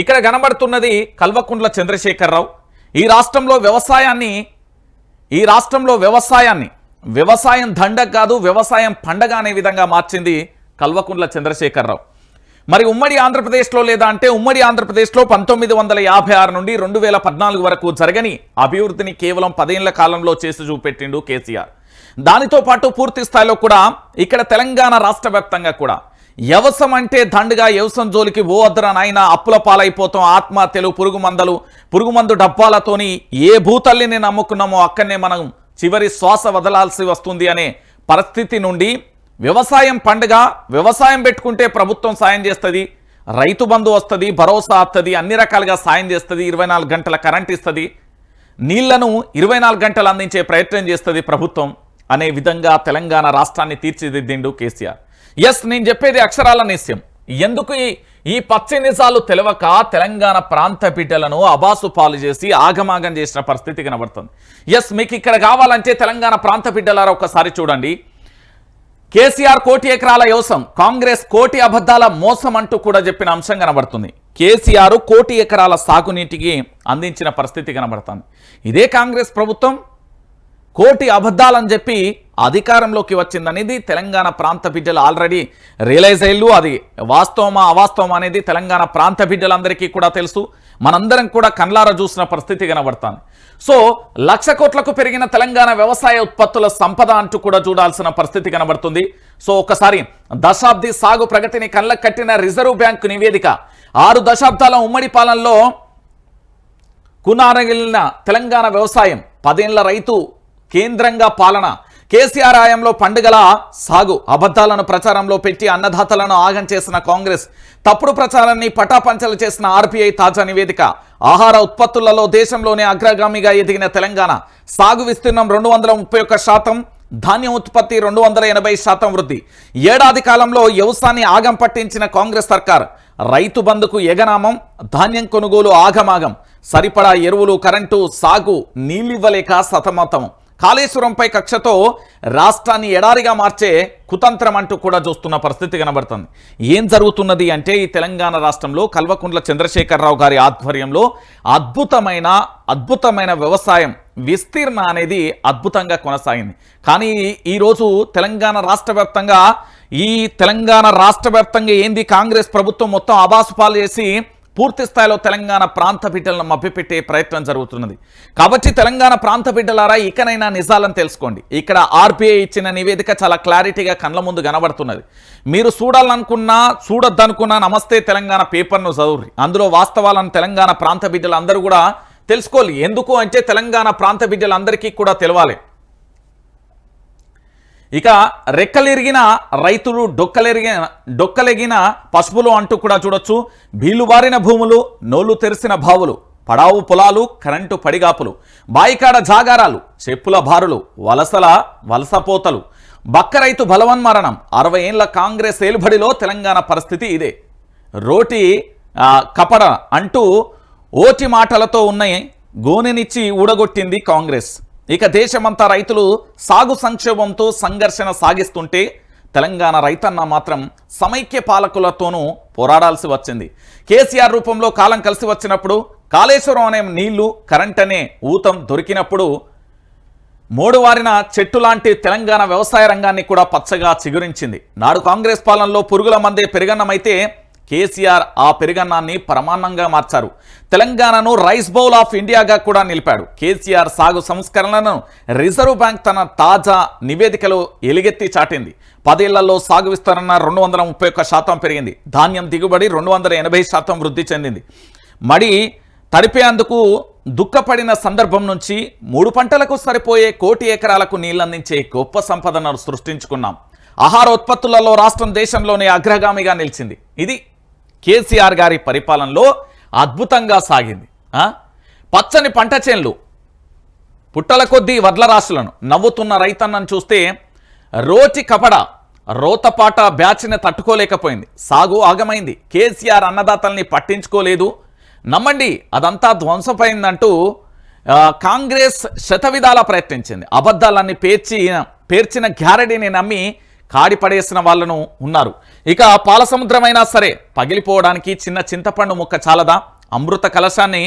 ఇక్కడ కనబడుతున్నది కల్వకుంట్ల చంద్రశేఖరరావు. ఈ రాష్ట్రంలో వ్యవసాయాన్ని ఈ రాష్ట్రంలో వ్యవసాయాన్ని వ్యవసాయం దండగ కాదు వ్యవసాయం పండగ అనే విధంగా మార్చింది కల్వకుంట్ల చంద్రశేఖరరావు. మరి ఉమ్మడి ఆంధ్రప్రదేశ్లో లేదా అంటే ఉమ్మడి ఆంధ్రప్రదేశ్లో పంతొమ్మిది వందల యాభై ఆరు నుండి రెండు వేల పద్నాలుగు వరకు జరగని అభివృద్ధిని కేవలం పదేళ్ళ కాలంలో చేసి చూపెట్టిండు కేసీఆర్. దానితో పాటు పూర్తి స్థాయిలో కూడా ఇక్కడ తెలంగాణ రాష్ట్ర వ్యాప్తంగా కూడా వ్యవసం అంటే దండుగా వ్యవసం జోలికి ఓ వద్దరా నాయన అప్పుల పాలైపోతాం. ఆత్మహత్యలు పురుగు మందలు పురుగు మందు డబ్బాలతోని ఏ భూతల్లిని నమ్ముకున్నామో అక్కడనే మనం చివరి శ్వాస వదలాల్సి వస్తుంది అనే పరిస్థితి నుండి వ్యవసాయం పండుగ వ్యవసాయం పెట్టుకుంటే ప్రభుత్వం సాయం చేస్తుంది రైతు బంధు వస్తుంది భరోసా వస్తుంది అన్ని రకాలుగా సాయం చేస్తుంది ఇరవై గంటల కరెంట్ ఇస్తుంది నీళ్ళను ఇరవై గంటలు అందించే ప్రయత్నం చేస్తుంది ప్రభుత్వం అనే విధంగా తెలంగాణ రాష్ట్రాన్ని తీర్చిదిద్దిండు కేసీఆర్. ఎస్ నేను చెప్పేది అక్షరాల నిశ్యం ఎందుకు ఈ ఈ పచ్చి నిజాలు తెలవక తెలంగాణ ప్రాంత బిడ్డలను అబాసు పాలు చేసి ఆగమాగం చేసిన పరిస్థితి కనబడుతుంది. ఎస్ మీకు ఇక్కడ కావాలంటే తెలంగాణ ప్రాంత బిడ్డలారా ఒకసారి చూడండి. కేసీఆర్ కోటి ఎకరాల యోసం కాంగ్రెస్ కోటి అబద్ధాల మోసం అంటూ కూడా చెప్పిన అంశం కనబడుతుంది. కేసీఆర్ కోటి ఎకరాల సాగునీటికి అందించిన పరిస్థితి కనబడుతుంది. ఇదే కాంగ్రెస్ ప్రభుత్వం కోటి అబద్ధాలని చెప్పి అధికారంలోకి వచ్చిందనేది తెలంగాణ ప్రాంత బిడ్డలు ఆల్రెడీ రియలైజ్ అయ్యారు. అది వాస్తవమా అవాస్తవం అనేది తెలంగాణ ప్రాంత బిడ్డలందరికీ కూడా తెలుసు. మనందరం కూడా కండ్లార చూసిన పరిస్థితి కనబడుతుంది. సో లక్ష కోట్లకు పెరిగిన తెలంగాణ వ్యవసాయ ఉత్పత్తుల సంపద అంటూ కూడా చూడాల్సిన పరిస్థితి కనబడుతుంది. సో ఒకసారి దశాబ్ది సాగు ప్రగతిని కళ్ళకు కట్టిన రిజర్వ్ బ్యాంకు నివేదిక ఆరు దశాబ్దాల ఉమ్మడి పాలనలో కునారగిలిన తెలంగాణ వ్యవసాయం పదేళ్ళ రైతు కేంద్రంగా పాలన. కేసీఆర్ ఆయంలో పండుగల సాగు. అబద్ధాలను ప్రచారంలో పెట్టి అన్నదాతలను ఆగం చేసిన కాంగ్రెస్. తప్పుడు ప్రచారాన్ని పటాపంచలు చేసిన ఆర్బీఐ తాజా నివేదిక. ఆహార ఉత్పత్తులలో దేశంలోనే అగ్రగామిగా ఎదిగిన తెలంగాణ. సాగు విస్తీర్ణం రెండు వందల ముప్పై ఒక్క శాతం ధాన్యం ఉత్పత్తి రెండు వందల ఎనభై శాతం వృద్ధి. ఏడాది కాలంలో వ్యవసాయాన్ని ఆగం పట్టించిన కాంగ్రెస్ సర్కార్ రైతు బంధుకు ఎగనామం ధాన్యం కొనుగోలు ఆగమాగం. సరిపడా ఎరువులు కరెంటు సాగు నీళ్ళివ్వలేక సతమతం. కాళేశ్వరంపై కక్షతో రాష్ట్రాన్ని ఎడారిగా మార్చే కుతంత్రం అంటూ కూడా చూస్తున్న పరిస్థితి కనబడుతుంది. ఏం జరుగుతున్నది అంటే ఈ తెలంగాణ రాష్ట్రంలో కల్వకుంట్ల చంద్రశేఖరరావు గారి ఆధ్వర్యంలో అద్భుతమైన అద్భుతమైన వ్యవసాయం విస్తీర్ణ అనేది అద్భుతంగా కొనసాగింది. కానీ ఈరోజు తెలంగాణ రాష్ట్ర ఈ తెలంగాణ రాష్ట్ర ఏంది? కాంగ్రెస్ ప్రభుత్వం మొత్తం అబాసుపాలు చేసి పూర్తి స్థాయిలో తెలంగాణ ప్రాంత బిడ్డలను మభ్యపెట్టే ప్రయత్నం జరుగుతున్నది. కాబట్టి తెలంగాణ ప్రాంత బిడ్డలారా ఇకనైనా నిజాలను తెలుసుకోండి. ఇక్కడ ఆర్బీఐ ఇచ్చిన నివేదిక చాలా క్లారిటీగా కళ్ళ ముందు కనబడుతున్నది. మీరు చూడాలనుకున్నా చూడొద్దనుకున్నా నమస్తే తెలంగాణ పేపర్ను చదువురి అందులో వాస్తవాలను తెలంగాణ ప్రాంత బిడ్డలు అందరూ కూడా తెలుసుకోవాలి. ఎందుకు అంటే తెలంగాణ ప్రాంత బిడ్డలందరికీ కూడా తెలవాలి. ఇక రెక్కలెరిగిన రైతులు డొక్కలెరిగిన డొక్కలెగిన పసుపులు అంటూ కూడా చూడొచ్చు. బీలుబారిన భూములు నోళ్ళు తెరిసిన బావులు పడావు పొలాలు కరెంటు పడిగాపులు బాయికాడ జాగారాలు చెప్పుల బారులు వలసల వలసపోతలు. బక్క రైతు బలవన్మరణం అరవై ఏళ్ళ కాంగ్రెస్ ఏలుబడిలో తెలంగాణ పరిస్థితి ఇదే. రోటి కపడ అంటూ ఓటి మాటలతో ఉన్నాయి గోనెనిచ్చి ఊడగొట్టింది కాంగ్రెస్. ఇక దేశమంతా రైతులు సాగు సంక్షోభంతో సంఘర్షణ సాగిస్తుంటే తెలంగాణ రైతన్న మాత్రం సమైక్య పాలకులతోనూ పోరాడాల్సి వచ్చింది. కేసీఆర్ రూపంలో కాలం కలిసి వచ్చినప్పుడు కాళేశ్వరం అనే నీళ్ళు కరెంట్ అనే ఊతం దొరికినప్పుడు మూడువారిన చెట్టు లాంటి తెలంగాణ వ్యవసాయ రంగాన్ని కూడా పచ్చగా చిగురించింది. నాడు కాంగ్రెస్ పాలనలో పురుగుల మందే పెరిగన్నమైతే కేసీఆర్ ఆ పెరుగన్నాన్ని ప్రమాణంగా మార్చారు. తెలంగాణను రైస్ బౌల్ ఆఫ్ ఇండియాగా కూడా నిలిపాడు. కేసీఆర్ సాగు సంస్కరణలను రిజర్వ్ బ్యాంక్ తన తాజా నివేదికలో ఎలుగెత్తి చాటింది. పదేళ్ళలో సాగు విస్తరణ రెండు వందల ముప్పై ఒక్క శాతం పెరిగింది. ధాన్యం దిగుబడి రెండు వందల ఎనభై శాతం వృద్ధి చెందింది. మడి తడిపేందుకు దుఃఖపడిన సందర్భం నుంచి మూడు పంటలకు సరిపోయే కోటి ఎకరాలకు నీళ్ళందించే గొప్ప సంపదను సృష్టించుకున్నాం. ఆహార ఉత్పత్తులలో రాష్ట్రం దేశంలోనే అగ్రగామిగా నిలిచింది. ఇది కేసీఆర్ గారి పరిపాలనలో అద్భుతంగా సాగింది పచ్చని పంట చేన్లు పుట్టల కొద్దీ వడ్ల రాశులను నవ్వుతున్న రైతన్నను చూస్తే రోటి కపడ రోతపాట బ్యాచ్ని తట్టుకోలేకపోయింది. సాగు ఆగమైంది. కేసీఆర్ అన్నదాతల్ని పట్టించుకోలేదు. నమ్మండి అదంతా ధ్వంసపోయిందంటూ కాంగ్రెస్ శతవిధాల ప్రయత్నించింది. అబద్ధాలన్నీ పేర్చి పేర్చిన గ్యారడీని నమ్మి కాడి పడేసిన వాళ్ళను ఉన్నారు. ఇక పాలసముద్రమైనా సరే పగిలిపోవడానికి చిన్న చింతపండు ముక్క చాలదా? అమృత కలశాన్ని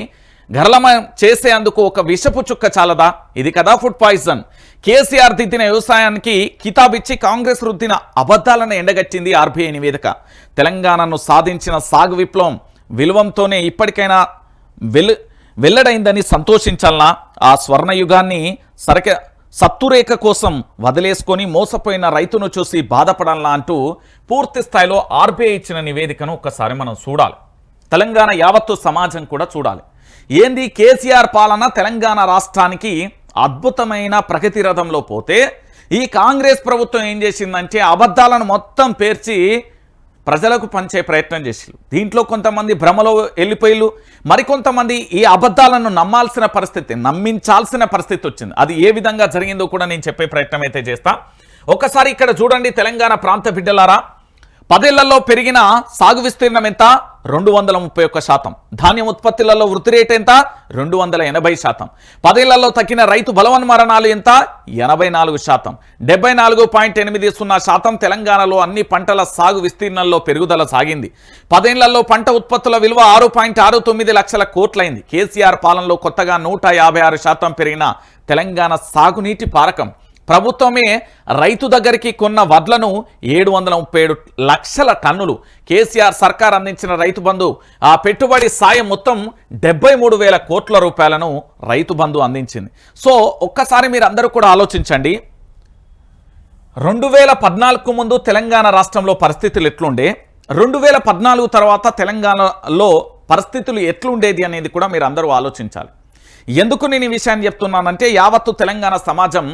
గరళమయం చేసేందుకు ఒక విషపు చుక్క చాలదా? ఇది కదా ఫుడ్ పాయిజన్. కేసీఆర్ దిద్దిన వ్యవసాయానికి కితాబిచ్చి కాంగ్రెస్ రుద్దిన అబద్ధాలను ఎండగట్టింది ఆర్బీఐ నివేదిక. తెలంగాణను సాధించిన సాగు విప్లవం విలువంతోనే ఇప్పటికైనా వెల్ వెల్లడైందని సంతోషించాలనా? ఆ స్వర్ణయుగాన్ని సరక సత్తురేఖ కోసం వదిలేసుకొని మోసపోయిన రైతును చూసి బాధపడాలా అంటూ పూర్తి స్థాయిలో ఆర్బీఐ ఇచ్చిన నివేదికను ఒక్కసారి మనం చూడాలి. తెలంగాణ యావత్తు సమాజం కూడా చూడాలి. ఏంది కేసీఆర్ పాలన తెలంగాణ రాష్ట్రానికి అద్భుతమైన ప్రగతి రథంలో పోతే ఈ కాంగ్రెస్ ప్రభుత్వం ఏం చేసిందంటే అబద్ధాలను మొత్తం పేర్చి ప్రజలకు పంచే ప్రయత్నం చేసిరు దీంట్లో కొంతమంది భ్రమలో వెళ్ళిపోయిలు మరికొంతమంది ఈ అబద్ధాలను నమ్మాల్సిన పరిస్థితి నమ్మించాల్సిన పరిస్థితి వచ్చింది. అది ఏ విధంగా జరిగిందో కూడా నేను చెప్పే ప్రయత్నం అయితే చేస్తా. ఒకసారి ఇక్కడ చూడండి తెలంగాణ ప్రాంత బిడ్డలారా. పదేళ్ళలో పెరిగిన సాగు విస్తీర్ణం ఎంత? రెండు వందల ముప్పై ఒక్క శాతం. ధాన్యం ఉత్పత్తులలో వృద్ధి రేటు ఎంత? రెండు వందల ఎనభై శాతం. పదేళ్ళలో తగ్గిన రైతు బలవన్మరణాలు ఎంత? ఎనభై నాలుగు శాతం. డెబ్బై నాలుగు పాయింట్ ఎనిమిది సున్నా శాతం తెలంగాణలో అన్ని పంటల సాగు విస్తీర్ణంలో పెరుగుదల సాగింది. పదేళ్ళలో పంట ఉత్పత్తుల విలువ ఆరు పాయింట్ ఆరు తొమ్మిది లక్షల కోట్లయింది కేసీఆర్ పాలనలో కొత్తగా నూట యాభై ఆరు శాతం పెరిగిన తెలంగాణ సాగునీటి పారకం ప్రభుత్వమే రైతు దగ్గరికి కొన్న వడ్లను ఏడు వందల ముప్పై ఏడు లక్షల టన్నులు. కేసీఆర్ సర్కార్ అందించిన రైతు బంధు. ఆ పెట్టుబడి సాయం మొత్తం డెబ్బై మూడు వేల కోట్ల రూపాయలను రైతు బంధు అందించింది. సో ఒక్కసారి మీరు అందరూ కూడా ఆలోచించండి. రెండు వేల పద్నాలుగు ముందు తెలంగాణ రాష్ట్రంలో పరిస్థితులు ఎట్లుండే? రెండు వేల పద్నాలుగు తర్వాత తెలంగాణలో పరిస్థితులు ఎట్లుండేది అనేది కూడా మీరు అందరూ ఆలోచించాలి. ఎందుకు నేను ఈ విషయాన్ని చెప్తున్నానంటే యావత్తు తెలంగాణ సమాజం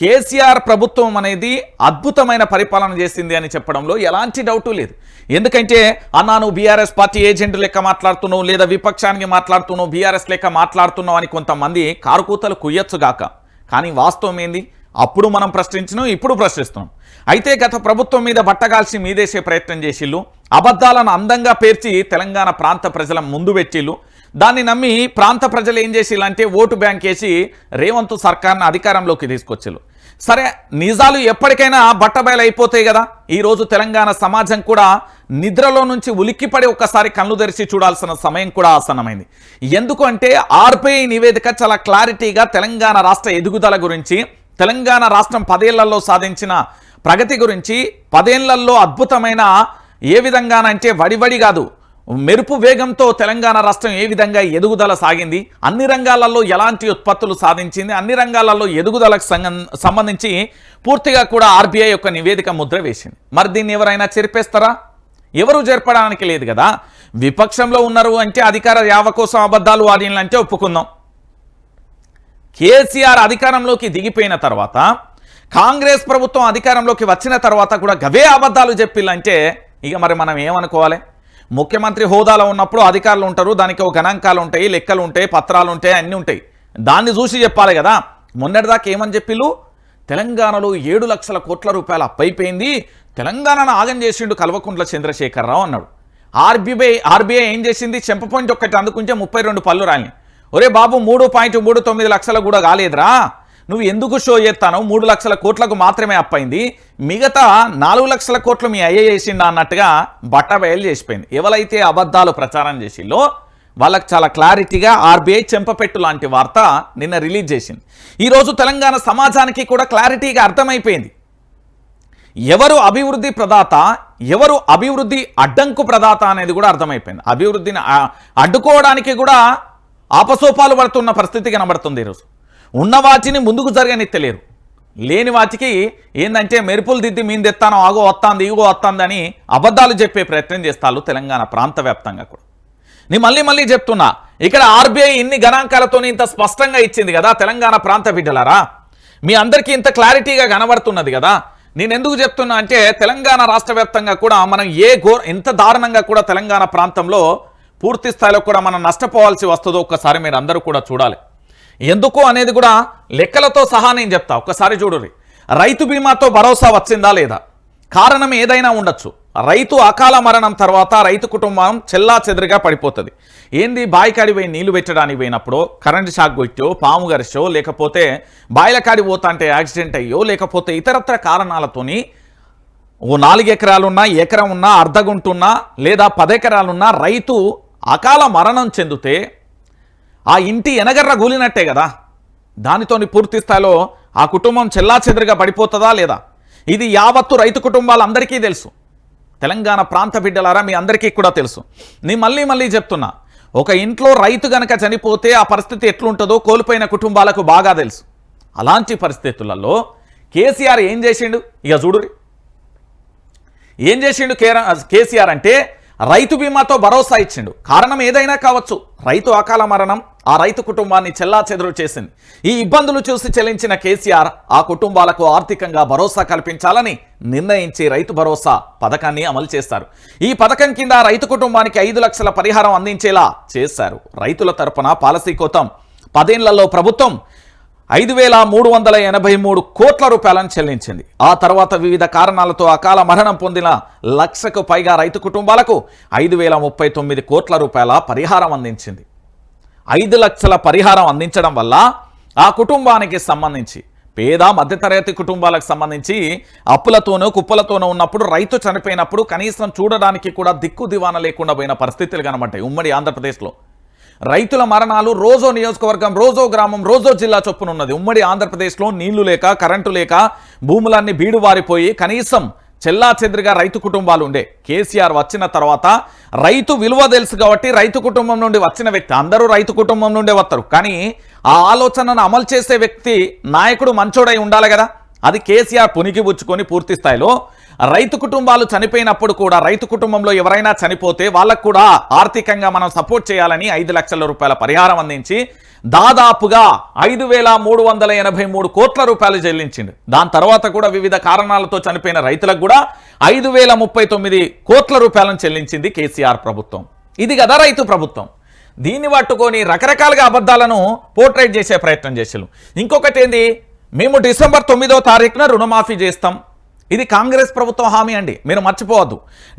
కేసీఆర్ ప్రభుత్వం అనేది అద్భుతమైన పరిపాలన చేసింది అని చెప్పడంలో ఎలాంటి డౌటు లేదు. ఎందుకంటే అన్నా నువ్వు బీఆర్ఎస్ పార్టీ ఏజెంట్ లెక్క మాట్లాడుతున్నావు లేదా విపక్షానికి మాట్లాడుతున్నావు బీఆర్ఎస్ లెక్క మాట్లాడుతున్నావు అని కొంతమంది కారుకూతలు కుయ్యొచ్చుగాక కానీ వాస్తవం ఏంది? అప్పుడు మనం ప్రశ్నించినాం ఇప్పుడు ప్రశ్నిస్తున్నాం. అయితే గత ప్రభుత్వం మీద బట్టగాల్సి మీదేసే ప్రయత్నం చేసిళ్ళు. అబద్ధాలను అందంగా పేర్చి తెలంగాణ ప్రాంత ప్రజల ముందు పెట్టిళ్ళు. దాన్ని నమ్మి ప్రాంత ప్రజలు ఏం చేసి ఇలాంటి ఓటు బ్యాంక్ వేసి రేవంత్ సర్కార్ని అధికారంలోకి తీసుకొచ్చారు సరే నిజాలు ఎప్పటికైనా బట్టబయలు అయిపోతాయి కదా. ఈరోజు తెలంగాణ సమాజం కూడా నిద్రలో నుంచి ఉలిక్కిపడి ఒక్కసారి కళ్ళు తెరిచి చూడాల్సిన సమయం కూడా ఆసన్నమైంది. ఎందుకు అంటే ఆర్బీఐ నివేదిక చాలా క్లారిటీగా తెలంగాణ రాష్ట్ర ఎదుగుదల గురించి తెలంగాణ రాష్ట్రం పదేళ్ళలో సాధించిన ప్రగతి గురించి పదేళ్ళలో అద్భుతమైన ఏ విధంగానంటే వడివడి కాదు మెరుపు వేగంతో తెలంగాణ రాష్ట్రం ఏ విధంగా ఎదుగుదల సాగింది? అన్ని రంగాలలో ఎలాంటి ఉత్పత్తులు సాధించింది? అన్ని రంగాలలో ఎదుగుదలకు సంబంధించి పూర్తిగా కూడా ఆర్బీఐ యొక్క నివేదిక ముద్ర వేసింది. మరి దీన్ని ఎవరైనా చెరిపేస్తారా? ఎవరు జరపడానికి లేదు కదా? విపక్షంలో ఉన్నారు అంటే అధికార యావ కోసం అబద్ధాలు వాడినంటే ఒప్పుకుందాం. కేసీఆర్ అధికారంలోకి దిగిపోయిన తర్వాత కాంగ్రెస్ ప్రభుత్వం అధికారంలోకి వచ్చిన తర్వాత కూడా గవే అబద్ధాలు చెప్పిల్లంటే ఇక మరి మనం ఏమనుకోవాలి? ముఖ్యమంత్రి హోదాలో ఉన్నప్పుడు అధికారులు ఉంటారు దానికి ఒక గణాంకాలు ఉంటాయి లెక్కలు ఉంటాయి పత్రాలు ఉంటాయి అన్నీ ఉంటాయి. దాన్ని చూసి చెప్పాలి కదా. మొన్నటిదాకా ఏమని చెప్పిళ్ళు? తెలంగాణలో ఏడు లక్షల కోట్ల రూపాయల అప్పైపోయింది తెలంగాణను ఆగం చేసిండు కల్వకుంట్ల చంద్రశేఖరరావు అన్నాడు. ఆర్బీఐ ఆర్బీఐ ఏం చేసింది? చెంప పాయింట్ ఒక్కటి అందుకుంటే ముప్పై రెండు పళ్ళు రాలి ఒరే బాబు మూడు పాయింట్ మూడు తొమ్మిది లక్షలు కూడా కాలేదురా. నువ్వు ఎందుకు షో చేస్తాను మూడు లక్షల కోట్లకు మాత్రమే అప్పైంది. మిగతా నాలుగు లక్షల కోట్లు మీ అయ్యే చేసిండా అన్నట్టుగా బట్ట బయలు చేసిపోయింది. ఎవరైతే అబద్ధాలు ప్రచారం చేసిందో వాళ్ళకి చాలా క్లారిటీగా ఆర్బీఐ చెంపపెట్టు లాంటి వార్త నిన్న రిలీజ్ చేసింది. ఈరోజు తెలంగాణ సమాజానికి కూడా క్లారిటీగా అర్థమైపోయింది. ఎవరు అభివృద్ధి ప్రదాత ఎవరు అభివృద్ధి అడ్డంకు ప్రదాత అనేది కూడా అర్థమైపోయింది. అభివృద్ధిని అడ్డుకోవడానికి కూడా ఆపసోపాలు పడుతున్న పరిస్థితి కనబడుతుంది ఈరోజు ఉన్న వాటిని ముందుకు జరగనెత్తలేరు లేని వాటికి ఏంటంటే మెరుపులు దిద్ది మేము తెత్తాను ఆగో వస్తాంది ఇగో వస్తాందని అబద్ధాలు చెప్పే ప్రయత్నం చేస్తారు తెలంగాణ ప్రాంత వ్యాప్తంగా కూడా. నేను మళ్ళీ మళ్ళీ చెప్తున్నా ఇక్కడ ఆర్బీఐ ఇన్ని గణాంకాలతో ఇంత స్పష్టంగా ఇచ్చింది కదా తెలంగాణ ప్రాంత బిడ్డలారా? మీ అందరికీ ఇంత క్లారిటీగా కనబడుతున్నది కదా? నేను ఎందుకు చెప్తున్నా అంటే తెలంగాణ రాష్ట్ర వ్యాప్తంగా కూడా మనం ఏ ఘోర ఎంత దారుణంగా కూడా తెలంగాణ ప్రాంతంలో పూర్తి స్థాయిలో కూడా మనం నష్టపోవాల్సి వస్తుందో ఒక్కసారి మీరు అందరూ కూడా చూడాలి. ఎందుకు అనేది కూడా లెక్కలతో సహా నేను చెప్తా. ఒక్కసారి చూడుర్రి. రైతు బీమాతో భరోసా వచ్చిందా లేదా? కారణం ఏదైనా ఉండొచ్చు. రైతు అకాల మరణం తర్వాత రైతు కుటుంబం చెల్లా చెదరుగా పడిపోతుంది. ఏంది? బాయికాడి పోయి నీళ్ళు పెట్టడానికి పోయినప్పుడు కరెంట్ షాక్ కొట్టో పాము గరిచో లేకపోతే బాయిల కాడి పోతా అంటే యాక్సిడెంట్ అయ్యో లేకపోతే ఇతరత్ర కారణాలతోని ఓ నాలుగు ఎకరాలున్నా ఎకరం ఉన్నా అర్ధగుంటున్నా లేదా పదెకరాలున్నా రైతు అకాల మరణం చెందితే ఆ ఇంటి ఎనగర్ర గూలినట్టే కదా. దానితోని పూర్తి స్థాయిలో ఆ కుటుంబం చెల్లాచెదురుగా పడిపోతుందా లేదా? ఇది యావత్తు రైతు కుటుంబాలందరికీ తెలుసు. తెలంగాణ ప్రాంత బిడ్డలారా మీ అందరికీ కూడా తెలుసు. నేను మళ్ళీ మళ్ళీ చెప్తున్నా ఒక ఇంట్లో రైతు గనక చనిపోతే ఆ పరిస్థితి ఎట్లుంటుందో కోల్పోయిన కుటుంబాలకు బాగా తెలుసు. అలాంటి పరిస్థితులలో కేసీఆర్ ఏం చేసిండు? ఇక చూడు ఏం చేసిండు కేర- కేసీఆర్ అంటే రైతు బీమాతో భరోసా ఇచ్చిండు. కారణం ఏదైనా కావచ్చు. రైతు అకాల మరణం ఆ రైతు కుటుంబాన్ని చెల్లా చేసింది. ఈ ఇబ్బందులు చూసి చెల్లించిన కేసీఆర్ ఆ కుటుంబాలకు ఆర్థికంగా భరోసా కల్పించాలని నిర్ణయించి రైతు భరోసా పథకాన్ని అమలు చేస్తారు. ఈ పథకం కింద రైతు కుటుంబానికి ఐదు లక్షల పరిహారం అందించేలా చేశారు. రైతుల తరపున పాలసీ కోతం పదేళ్ళలో ప్రభుత్వం. ఐదు వేల మూడు వందల ఎనభై మూడు కోట్ల రూపాయలను చెల్లించింది. ఆ తర్వాత వివిధ కారణాలతో అకాల మరణం పొందిన లక్షకు పైగా రైతు కుటుంబాలకు ఐదు వేల ముప్పై తొమ్మిది కోట్ల రూపాయల పరిహారం అందించింది. ఐదు లక్షల పరిహారం అందించడం వల్ల ఆ కుటుంబానికి సంబంధించి పేద మధ్యతరగతి కుటుంబాలకు సంబంధించి అప్పులతోనూ కుప్పలతోనూ ఉన్నప్పుడు రైతు చనిపోయినప్పుడు కనీసం చూడడానికి కూడా దిక్కు దివాన లేకుండా పోయిన పరిస్థితులు కనబడ్డాయి. ఉమ్మడి ఆంధ్రప్రదేశ్లో రైతుల మరణాలు రోజో నియోజకవర్గం రోజో గ్రామం రోజో జిల్లా చొప్పున ఉన్నది ఉమ్మడి ఆంధ్రప్రదేశ్లో నీళ్ళు లేక కరెంటు లేక భూములన్నీ బీడువారిపోయి కనీసం చెల్లాచెదిరిగా రైతు కుటుంబాలు ఉండే. కేసీఆర్ వచ్చిన తర్వాత రైతు విలువ తెలుసు కాబట్టి రైతు కుటుంబం నుండి వచ్చిన వ్యక్తి అందరూ రైతు కుటుంబం నుండే వస్తారు కానీ ఆ ఆలోచనను అమలు చేసే వ్యక్తి నాయకుడు మంచోడై ఉండాలి కదా? అది కేసీఆర్ పునికి పుచ్చుకొని పూర్తి స్థాయిలో రైతు కుటుంబాలు చనిపోయినప్పుడు కూడా రైతు కుటుంబంలో ఎవరైనా చనిపోతే వాళ్ళకు కూడా ఆర్థికంగా మనం సపోర్ట్ చేయాలని ఐదు లక్షల రూపాయల పరిహారం అందించి దాదాపుగా ఐదు వేల మూడు వందల ఎనభై మూడు కోట్ల రూపాయలు చెల్లించింది దాని తర్వాత కూడా వివిధ కారణాలతో చనిపోయిన రైతులకు కూడా ఐదు వేల ముప్పై తొమ్మిది కోట్ల రూపాయలను చెల్లించింది కేసీఆర్ ప్రభుత్వం. ఇది కదా రైతు ప్రభుత్వం. దీన్ని పట్టుకొని రకరకాలుగా అబద్ధాలను పోర్ట్రేట్ చేసే ప్రయత్నం చేసారు ఇంకొకటి ఏంది? మేము డిసెంబర్ తొమ్మిదో తారీఖున రుణమాఫీ చేస్తాం. ఇది కాంగ్రెస్ ప్రభుత్వం హామీ అండి. మీరు మర్చిపోవద్దు.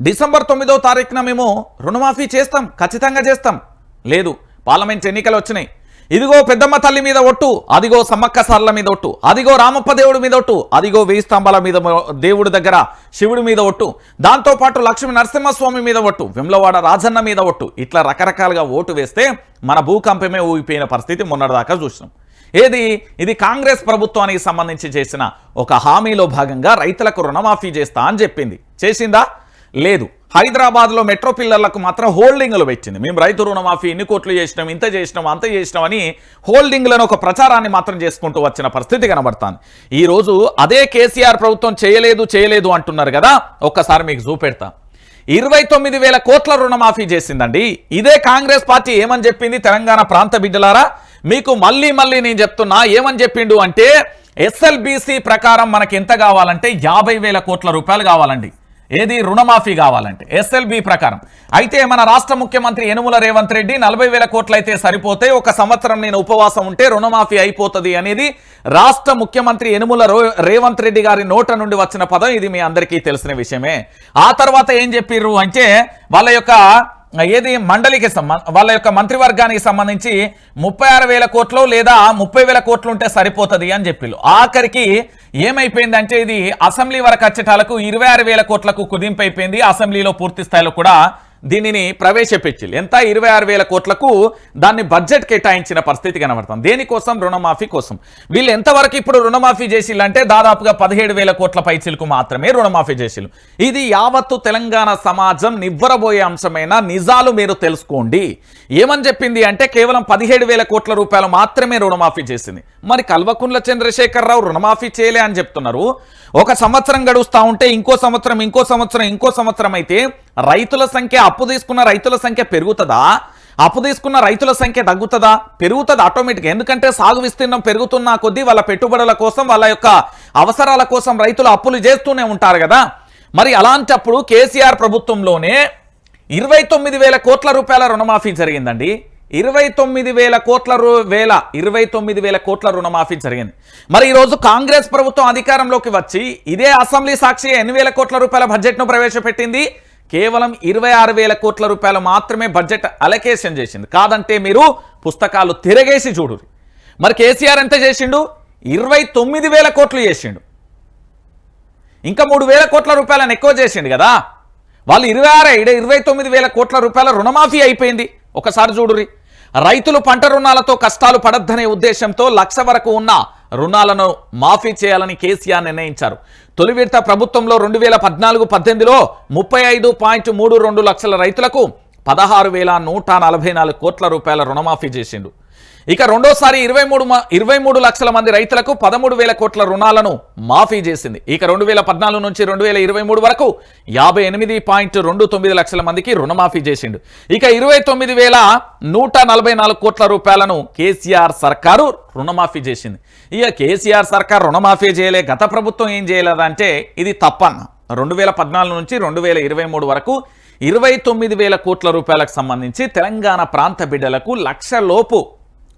డిసెంబర్ తొమ్మిదో తారీఖున మేము రుణమాఫీ చేస్తాం. ఖచ్చితంగా చేస్తాం. లేదు పార్లమెంట్ ఎన్నికలు వచ్చినాయి. ఇదిగో పెద్దమ్మ తల్లి మీద ఒట్టు అదిగో సమ్మక్క సార్ల మీద ఒట్టు అదిగో రామప్ప దేవుడి మీద ఒట్టు అదిగో వెయ్యి స్తంభాల మీద దేవుడి దగ్గర శివుడి మీద ఒట్టు దాంతోపాటు లక్ష్మీ నరసింహస్వామి మీద ఒట్టు విమ్లవాడ రాజన్న మీద ఒట్టు ఇట్లా రకరకాలుగా ఓటు వేస్తే మన భూకంపమే ఊగిపోయిన పరిస్థితి మొన్నటిదాకా చూసినాం. ఏది? ఇది కాంగ్రెస్ ప్రభుత్వానికి సంబంధించి చేసిన ఒక హామీలో భాగంగా రైతులకు రుణమాఫీ చేస్తా అని చెప్పింది. చేసిందా? లేదు. హైదరాబాద్లో మెట్రో పిల్లర్లకు మాత్రం హోల్డింగ్లు పెట్టింది. మేము రైతు రుణమాఫీ ఇన్ని కోట్లు చేసినాం ఇంత చేసినాం అంత చేసినాం అని హోల్డింగ్లను ఒక ప్రచారాన్ని మాత్రం చేసుకుంటూ వచ్చిన పరిస్థితి కనబడుతుంది. ఈ రోజు అదే కేసీఆర్ ప్రభుత్వం చేయలేదు చేయలేదు అంటున్నారు కదా? ఒక్కసారి మీకు చూపెడతా. ఇరవై తొమ్మిది వేల కోట్ల రుణమాఫీ చేసిందండి. ఇదే కాంగ్రెస్ పార్టీ ఏమని చెప్పింది? తెలంగాణ ప్రాంత బిడ్డలారా మీకు మళ్ళీ మళ్ళీ నేను చెప్తున్నా ఏమని చెప్పిండు అంటే ఎస్ఎల్బిసి ప్రకారం మనకి ఎంత కావాలంటే యాభై వేల కోట్ల రూపాయలు కావాలండి. ఏది? రుణమాఫీ కావాలంటే. ఎస్ఎల్బి ప్రకారం. అయితే మన రాష్ట్ర ముఖ్యమంత్రి యనుమల రేవంత్ రెడ్డి నలభై వేల కోట్లు అయితే సరిపోతే ఒక సంవత్సరం నేను ఉపవాసం ఉంటే రుణమాఫీ అయిపోతుంది అనేది రాష్ట్ర ముఖ్యమంత్రి యనుమల రేవంత్ రెడ్డి గారి నోట నుండి వచ్చిన పదం. ఇది మీ అందరికీ తెలిసిన విషయమే. ఆ తర్వాత ఏం చెప్పిర్రు అంటే వాళ్ళ యొక్క ఏది? మండలికి సంబ- వాళ్ళ యొక్క మంత్రివర్గానికి సంబంధించి ముప్పై ఆరు వేల కోట్లు లేదా ముప్పై వేల కోట్లు ఉంటే సరిపోతుంది అని చెప్పిళ్ళు. ఆఖరికి ఏమైపోయిందంటే ఇది అసెంబ్లీ వరకు వచ్చేటాలకు ఇరవై ఆరు వేల కోట్లకు కుదింపు అయిపోయింది అసెంబ్లీలో పూర్తి స్థాయిలో కూడా దీనిని ప్రవేశపెట్టిల్లు. ఎంత? ఇరవై ఆరు వేల కోట్లకు దాన్ని బడ్జెట్ కేటాయించిన పరిస్థితి కనబడుతుంది దేనికోసం? రుణమాఫీ కోసం. వీళ్ళు ఎంతవరకు ఇప్పుడు రుణమాఫీ చేసిల్లంటే దాదాపుగా పదిహేడు వేల కోట్ల పైచీలకు మాత్రమే రుణమాఫీ చేసిల్లు. ఇది యావత్తు తెలంగాణ సమాజం నివ్వరబోయే అంశమైన నిజాలు మీరు తెలుసుకోండి. ఏమని చెప్పింది అంటే కేవలం పదిహేడు వేల కోట్ల రూపాయలు మాత్రమే రుణమాఫీ చేసింది. మరి కల్వకుంట్ల చంద్రశేఖరరావు రుణమాఫీ చేయలే అని చెప్తున్నారు. ఒక సంవత్సరం గడుస్తా ఉంటే ఇంకో సంవత్సరం ఇంకో సంవత్సరం ఇంకో సంవత్సరం అయితే రైతుల సంఖ్య అప్పు తీసుకున్న రైతుల సంఖ్య పెరుగుతుందా? అప్పు తీసుకున్న రైతుల సంఖ్య తగ్గుతుందా? పెరుగుతుంది ఆటోమేటిక్గా. ఎందుకంటే సాగు విస్తీర్ణం పెరుగుతున్న కొద్దీ వాళ్ళ పెట్టుబడుల కోసం వాళ్ళ యొక్క అవసరాల కోసం రైతులు అప్పులు చేస్తూనే ఉంటారు కదా. మరి అలాంటప్పుడు కేసీఆర్ ప్రభుత్వంలోనే ఇరవై తొమ్మిది వేల కోట్ల రూపాయల రుణమాఫీ జరిగిందండి. ఇరవై తొమ్మిది వేల కోట్ల వేల ఇరవై తొమ్మిది వేల కోట్ల రుణమాఫీ జరిగింది. మరి ఈరోజు కాంగ్రెస్ ప్రభుత్వం అధికారంలోకి వచ్చి ఇదే అసెంబ్లీ సాక్షి ఎన్ని వేల కోట్ల రూపాయల బడ్జెట్ను ప్రవేశపెట్టింది. కేవలం ఇరవై ఆరు వేల కోట్ల రూపాయలు మాత్రమే బడ్జెట్ అలకేషన్ చేసింది. కాదంటే మీరు పుస్తకాలు తిరగేసి చూడు మరి కేసీఆర్ ఎంత చేసిండు? ఇరవై తొమ్మిది వేల కోట్లు చేసిండు. ఇంకా మూడు వేల కోట్ల రూపాయలను ఎక్కువ చేసిండు కదా. వాళ్ళు ఇరవై ఆరు ఇడ ఇరవై తొమ్మిది వేల కోట్ల రూపాయల రుణమాఫీ అయిపోయింది. ఒకసారి చూడురి రైతులు పంట రుణాలతో కష్టాలు పడద్దనే ఉద్దేశంతో లక్ష వరకు ఉన్న రుణాలను మాఫీ చేయాలని కేసీఆర్ నిర్ణయించారు. తొలి విడత ప్రభుత్వంలో రెండు వేల పద్నాలుగు పద్దెనిమిదిలో ముప్పై ఐదు పాయింట్ మూడు రెండు లక్షల రైతులకు పదహారు వేల నూట నలభై నాలుగు కోట్ల రూపాయల రుణమాఫీ చేసిండు. ఇక రెండోసారి ఇరవై మూడు ఇరవై మూడు లక్షల మంది రైతులకు పదమూడు వేల కోట్ల రుణాలను మాఫీ చేసింది. ఇక రెండు వేల పద్నాలుగు నుంచి రెండు వేల ఇరవై మూడు వరకు యాభై ఎనిమిది పాయింట్ రెండు తొమ్మిది లక్షల మందికి రుణమాఫీ చేసిండు. ఇక ఇరవై తొమ్మిది వేల నూట నలభై నాలుగు కోట్ల రూపాయలను కేసీఆర్ సర్కారు రుణమాఫీ చేసింది. ఇక కేసీఆర్ సర్కార్ రుణమాఫీ చేయలే గత ప్రభుత్వం ఏం చేయలేదంటే ఇది తప్పన్న. రెండు వేల పద్నాలుగు నుంచి రెండు వేల ఇరవై మూడు వరకు ఇరవై తొమ్మిది వేల కోట్ల రూపాయలకు సంబంధించి తెలంగాణ ప్రాంత బిడ్డలకు లక్ష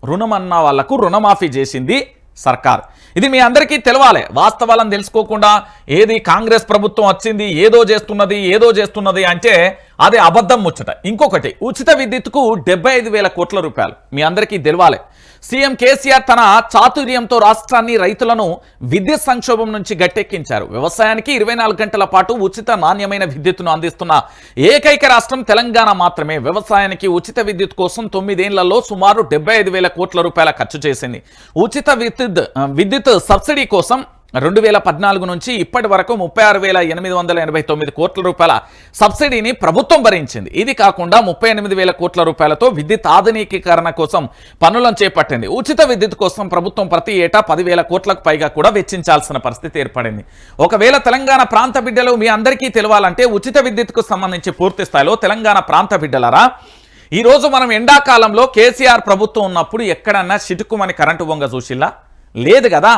రుణం అన్న వాళ్ళకు రుణమాఫీ చేసింది సర్కార్. ఇది మీ అందరికీ తెలవాలి. వాస్తవాలను తెలుసుకోకుండా ఏది కాంగ్రెస్ ప్రభుత్వం వచ్చింది ఏదో చేస్తున్నది ఏదో చేస్తున్నది అంటే అది అబద్ధం ముచ్చట. ఇంకొకటి ఉచిత విద్యుత్కు డెబ్బై ఐదు వేల కోట్ల రూపాయలు. మీ అందరికీ తెలవాలి సీఎం కేసీఆర్ తన చాతుర్యంతో రాష్ట్రాన్ని రైతులను విద్యుత్ సంక్షోభం నుంచి గట్టెక్కించారు. వ్యవసాయానికి ఇరవై గంటల పాటు ఉచిత నాణ్యమైన విద్యుత్తును అందిస్తున్న ఏకైక రాష్ట్రం తెలంగాణ మాత్రమే. వ్యవసాయానికి ఉచిత విద్యుత్ కోసం తొమ్మిదేళ్ళలో సుమారు డెబ్బై కోట్ల రూపాయల ఖర్చు చేసింది. ఉచిత విద్యుత్ విద్యుత్ సబ్సిడీ కోసం రెండు వేల పద్నాలుగు నుంచి ఇప్పటి వరకు ముప్పై ఆరు వేల ఎనిమిది వందల ఎనభై తొమ్మిది కోట్ల రూపాయల సబ్సిడీని ప్రభుత్వం భరించింది. ఇది కాకుండా ముప్పై ఎనిమిది వేల కోట్ల రూపాయలతో విద్యుత్ ఆధునికీకరణ కోసం పనులను చేపట్టింది. ఉచిత విద్యుత్ కోసం ప్రభుత్వం ప్రతి ఏటా పదివేల కోట్లకు పైగా కూడా వెచ్చించాల్సిన పరిస్థితి ఏర్పడింది. ఒకవేళ తెలంగాణ ప్రాంత బిడ్డలు మీ అందరికీ తెలవాలంటే ఉచిత విద్యుత్కు సంబంధించి పూర్తి స్థాయిలో తెలంగాణ ప్రాంత బిడ్డలరా ఈరోజు మనం ఎండాకాలంలో కేసీఆర్ ప్రభుత్వం ఉన్నప్పుడు ఎక్కడన్నా చిటుకుమని కరెంటు బొంగ చూసిల్లా? లేదు కదా?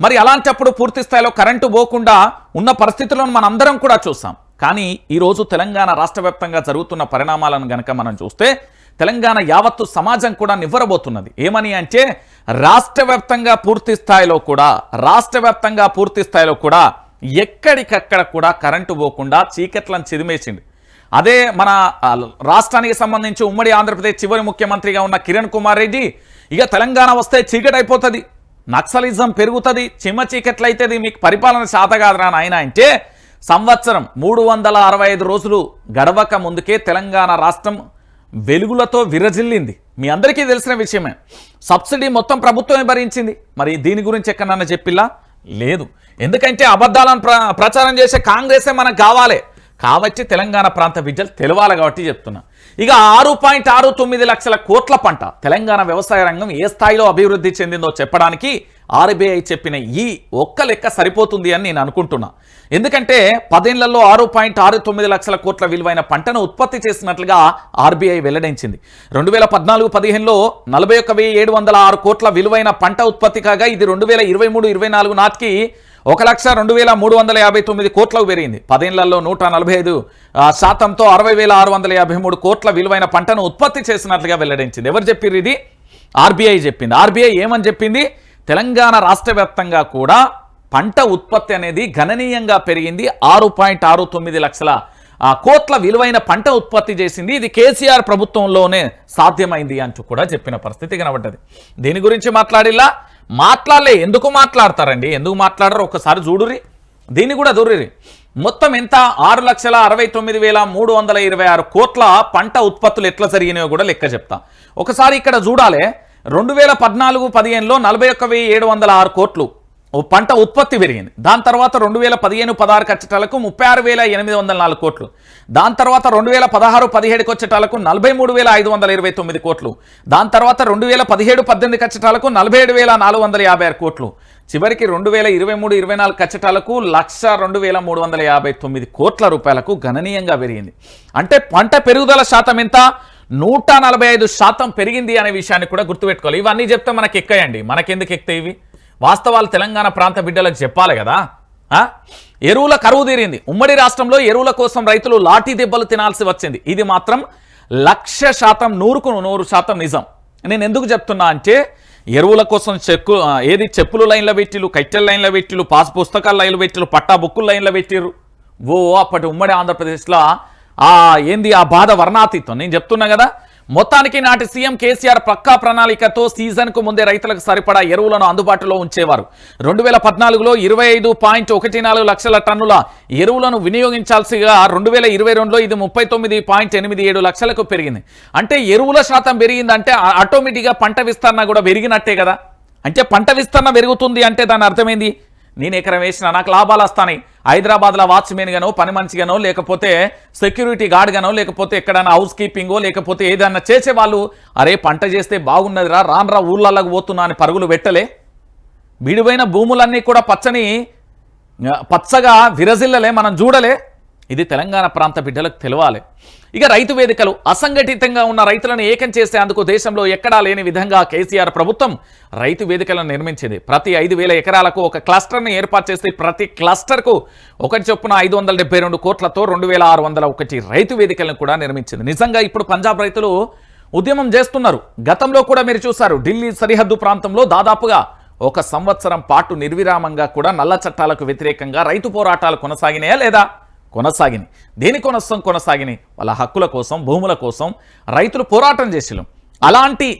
మరి అలాంటప్పుడు పూర్తి స్థాయిలో కరెంటు పోకుండా ఉన్న పరిస్థితులను మనం అందరం కూడా చూసాం కానీ ఈరోజు తెలంగాణ రాష్ట్ర వ్యాప్తంగా జరుగుతున్న పరిణామాలను గనక మనం చూస్తే తెలంగాణ యావత్తు సమాజం కూడా నివ్వరబోతున్నది. ఏమని అంటే రాష్ట్ర వ్యాప్తంగా పూర్తి స్థాయిలో కూడా రాష్ట్ర వ్యాప్తంగా పూర్తి స్థాయిలో కూడా ఎక్కడికక్కడ కూడా కరెంటు పోకుండా చీకట్లను చిదిమేసింది. అదే మన రాష్ట్రానికి సంబంధించి ఉమ్మడి ఆంధ్రప్రదేశ్ చివరి ముఖ్యమంత్రిగా ఉన్న కిరణ్ కుమార్ రెడ్డి ఇక తెలంగాణ వస్తే చీకటి అయిపోతుంది నక్సలిజం పెరుగుతుంది చిమ్మ చీకట్లు మీకు పరిపాలన శాత కాదురా నాయన అంటే సంవత్సరం మూడు వందల అరవై ఐదు రోజులు గడవక ముందుకే తెలంగాణ రాష్ట్రం వెలుగులతో విరజిల్లింది. మీ అందరికీ తెలిసిన విషయమే. సబ్సిడీ మొత్తం ప్రభుత్వమే భరించింది. మరి దీని గురించి ఎక్కడన్నా చెప్పిల్లా? లేదు. ఎందుకంటే అబద్ధాలను ప్ర ప్రచారం చేసే కాంగ్రెసే మనకు కావాలి. కాబట్టి తెలంగాణ ప్రాంత విద్యలు తెలవాలి కాబట్టి చెప్తున్నా. ఇక ఆరు పాయింట్ ఆరు తొమ్మిది లక్షల కోట్ల పంట తెలంగాణ వ్యవసాయ రంగం ఏ స్థాయిలో అభివృద్ధి చెందిందో చెప్పడానికి ఆర్బీఐ చెప్పిన ఈ ఒక్క లెక్క సరిపోతుంది అని నేను అనుకుంటున్నా. ఎందుకంటే పదేళ్ళలో ఆరు పాయింట్ ఆరు తొమ్మిది లక్షల కోట్ల విలువైన పంటను ఉత్పత్తి చేసినట్లుగా ఆర్బీఐ వెల్లడించింది. రెండు వేల పద్నాలుగు పదిహేనులో నలభై ఒక్క వెయ్యి ఏడు వందల ఆరు కోట్ల విలువైన పంట ఉత్పత్తి కాగా ఇది రెండు వేల ఇరవై మూడు ఇరవై నాలుగు నాటికి ఒక లక్ష రెండు వేల మూడు వందల యాభై తొమ్మిది కోట్లకు పెరిగింది. పదేళ్ళలో నూట నలభై ఐదు శాతంతో అరవై వేల ఆరు వందల యాభై మూడు కోట్ల విలువైన పంటను ఉత్పత్తి చేసినట్లుగా వెల్లడించింది. ఎవరు చెప్పారు ఇది? ఆర్బీఐ చెప్పింది. ఆర్బీఐ ఏమని చెప్పింది? తెలంగాణ రాష్ట్ర కూడా పంట ఉత్పత్తి అనేది గణనీయంగా పెరిగింది. ఆరు పాయింట్ ఆరు తొమ్మిది లక్షల కోట్ల విలువైన పంట ఉత్పత్తి చేసింది. ఇది కేసీఆర్ ప్రభుత్వంలోనే సాధ్యమైంది అంటూ కూడా చెప్పిన పరిస్థితి కనబడ్డది. దీని గురించి మాట్లాడిలా మాట్లాడలే ఎందుకు మాట్లాడతారండి? ఎందుకు మాట్లాడరు? ఒకసారి చూడురి దీన్ని కూడా దూరిరి మొత్తం ఎంత? ఆరు లక్షల అరవై తొమ్మిది వేల మూడు వందల ఇరవై ఆరు కోట్ల పంట ఉత్పత్తులు ఎట్లా జరిగినాయో కూడా లెక్క చెప్తా. ఒకసారి ఇక్కడ చూడాలి. రెండు వేల పద్నాలుగు పదిహేనులో నలభై ఒక్క వెయ్యి ఏడు వందల ఆరు కోట్లు. పంట ఉత్పత్తి పెరిగింది. దాని తర్వాత రెండు వేల పదిహేను పదహారు కచ్చటాలకు ముప్పై ఆరు వేల ఎనిమిది వందల నాలుగు కోట్లు. దాని తర్వాత రెండు వేల పదహారు పదిహేడు కచ్చటాలకు నలభై మూడు వేల ఐదు వందల ఇరవై తొమ్మిది కోట్లు. దాని తర్వాత రెండు వేల పదిహేడు పద్దెనిమిది కచ్చటాలకు నలభై ఏడు వేల నాలుగు వందల యాభై ఆరు కోట్లు. చివరికి రెండు వేల ఇరవై మూడు ఇరవై నాలుగు కచ్చటాలకు లక్ష రెండు వేల మూడు వందల యాభై తొమ్మిది కోట్ల రూపాయలకు గణనీయంగా పెరిగింది. అంటే పంట పెరుగుదల శాతం ఎంత? నూట నలభై ఐదు శాతం పెరిగింది అనే విషయాన్ని కూడా గుర్తుపెట్టుకోవాలి. ఇవన్నీ చెప్తే మనకి ఎక్కాయండి. మనకెందుకు ఎక్కుతాయి ఇవి? వాస్తవాలు తెలంగాణ ప్రాంత బిడ్డలకు చెప్పాలి కదా? ఎరువుల కరువు తీరింది. ఉమ్మడి రాష్ట్రంలో ఎరువుల కోసం రైతులు లాఠీ దెబ్బలు తినాల్సి వచ్చింది. ఇది మాత్రం లక్ష శాతం నూరుకు నూరు శాతం నిజం. నేను ఎందుకు చెప్తున్నా అంటే ఎరువుల కోసం చెక్కు ఏది చెప్పులు లైన్లో పెట్టిలు కట్టెల లైన్లో పెట్టిలు పాస్ పుస్తకాల లైన్లో పెట్టిలు పట్టా బుక్కుల లైన్లో పెట్టిరు ఓ అప్పటి ఉమ్మడి ఆంధ్రప్రదేశ్లో ఆ ఏంది ఆ బాధ వర్ణాతీతం? నేను చెప్తున్నా కదా మొత్తానికి నాటి సీఎం కేసీఆర్ పక్కా ప్రణాళికతో సీజన్కు ముందే రైతులకు సరిపడా ఎరువులను అందుబాటులో ఉంచేవారు. రెండు వేల పద్నాలుగులో ఇరవై ఐదు పాయింట్ ఒకటి నాలుగు లక్షల టన్నుల ఎరువులను వినియోగించాల్సిగా రెండు వేల ఇరవై రెండులో ఇది ముప్పై తొమ్మిది పాయింట్ ఎనిమిది ఏడు లక్షలకు పెరిగింది. అంటే ఎరువుల శాతం పెరిగిందంటే ఆ- ఆటోమేటిక్గా పంట విస్తరణ కూడా పెరిగినట్టే కదా? అంటే పంట విస్తరణ పెరుగుతుంది అంటే దాని అర్థమైంది నేను ఎకరం వేసిన నాకు లాభాలు వస్తాయి హైదరాబాద్లో వాచ్మెన్ గానో పని మనిషిగానో లేకపోతే సెక్యూరిటీ గార్డ్గానో లేకపోతే ఎక్కడైనా హౌస్ కీపింగో లేకపోతే ఏదైనా చేసేవాళ్ళు అరే పంట చేస్తే బాగున్నదిరా రాన్రా ఊర్లలోకి పోతున్నా అని పరుగులు పెట్టలే. విడిపోయిన భూములన్నీ కూడా పచ్చని పచ్చగా విరజిల్లలే మనం చూడలే. ఇది తెలంగాణ ప్రాంత బిడ్డలకు తెలవాలి. ఇక రైతు వేదికలు అసంఘటితంగా ఉన్న రైతులను ఏకం చేసేందుకు దేశంలో ఎక్కడా లేని విధంగా కేసీఆర్ ప్రభుత్వం రైతు వేదికలను నిర్మించింది. ప్రతి ఐదు వేల ఎకరాలకు ఒక క్లస్టర్ని ఏర్పాటు చేసి ప్రతి క్లస్టర్కు ఒకటి చొప్పున ఐదు వందల డెబ్బై రెండు కోట్లతో రెండు వేల ఆరు వందల ఒకటి రైతు వేదికలను కూడా నిర్మించింది. నిజంగా ఇప్పుడు పంజాబ్ రైతులు ఉద్యమం చేస్తున్నారు. గతంలో కూడా మీరు చూశారు ఢిల్లీ సరిహద్దు ప్రాంతంలో దాదాపుగా ఒక సంవత్సరం పాటు నిర్విరామంగా కూడా నల్ల చట్టాలకు వ్యతిరేకంగా రైతు పోరాటాలు కొనసాగినాయా లేదా? కొనసాగినాయి దేనికోసం కొనసాగినాయి వాళ్ళ హక్కుల కోసం భూముల కోసం రైతులు పోరాటం చేసిలు అలాంటి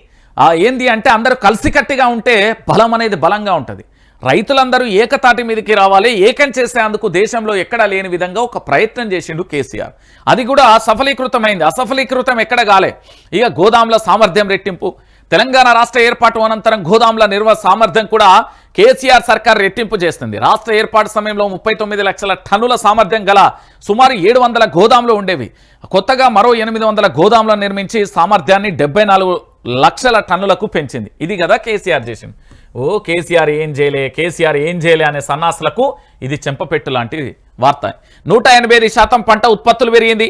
ఏంది అంటే అందరూ కలిసికట్టిగా ఉంటే బలం అనేది బలంగా ఉంటుంది. రైతులందరూ ఏకతాటి మీదకి రావాలి ఏకం చేసేందుకు దేశంలో ఎక్కడా లేని విధంగా ఒక ప్రయత్నం చేసిండు కేసీఆర్. అది కూడా సఫలీకృతమైంది. అసఫలీకృతం ఎక్కడ కాలే? ఇక గోదాంల సామర్థ్యం రెట్టింపు తెలంగాణ రాష్ట్ర ఏర్పాటు అనంతరం గోదాంల నిర్వ సామర్థ్యం కూడా కేసీఆర్ సర్కార్ రెట్టింపు చేస్తుంది. రాష్ట్ర ఏర్పాటు సమయంలో ముప్పై తొమ్మిది లక్షల టన్నుల సామర్థ్యం గల సుమారు ఏడు వందల గోదాంలు ఉండేవి. కొత్తగా మరో ఎనిమిది వందల గోదాంలను నిర్మించి సామర్థ్యాన్ని డెబ్బై నాలుగు లక్షల టన్నులకు పెంచింది. ఇది కదా కేసీఆర్ చేసింది. ఓ కేసీఆర్ ఏం చేయలే కేసీఆర్ ఏం చేయలే అనే సన్నాసులకు ఇది చెంపపెట్టు లాంటి వార్త. నూట ఎనభై ఐదు శాతం పంట ఉత్పత్తులు పెరిగింది.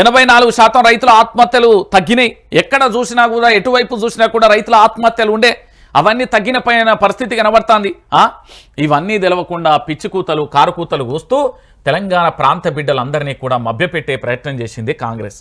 ఎనభై నాలుగు శాతం రైతుల ఆత్మహత్యలు తగ్గినాయి. ఎక్కడ చూసినా కూడా ఎటువైపు చూసినా కూడా రైతుల ఆత్మహత్యలు ఉండే. అవన్నీ తగ్గిన పైన పరిస్థితి కనబడుతుంది. ఇవన్నీ తెలవకుండా పిచ్చి కూతలు కూస్తూ తెలంగాణ ప్రాంత బిడ్డలందరినీ కూడా మభ్యపెట్టే ప్రయత్నం చేసింది కాంగ్రెస్.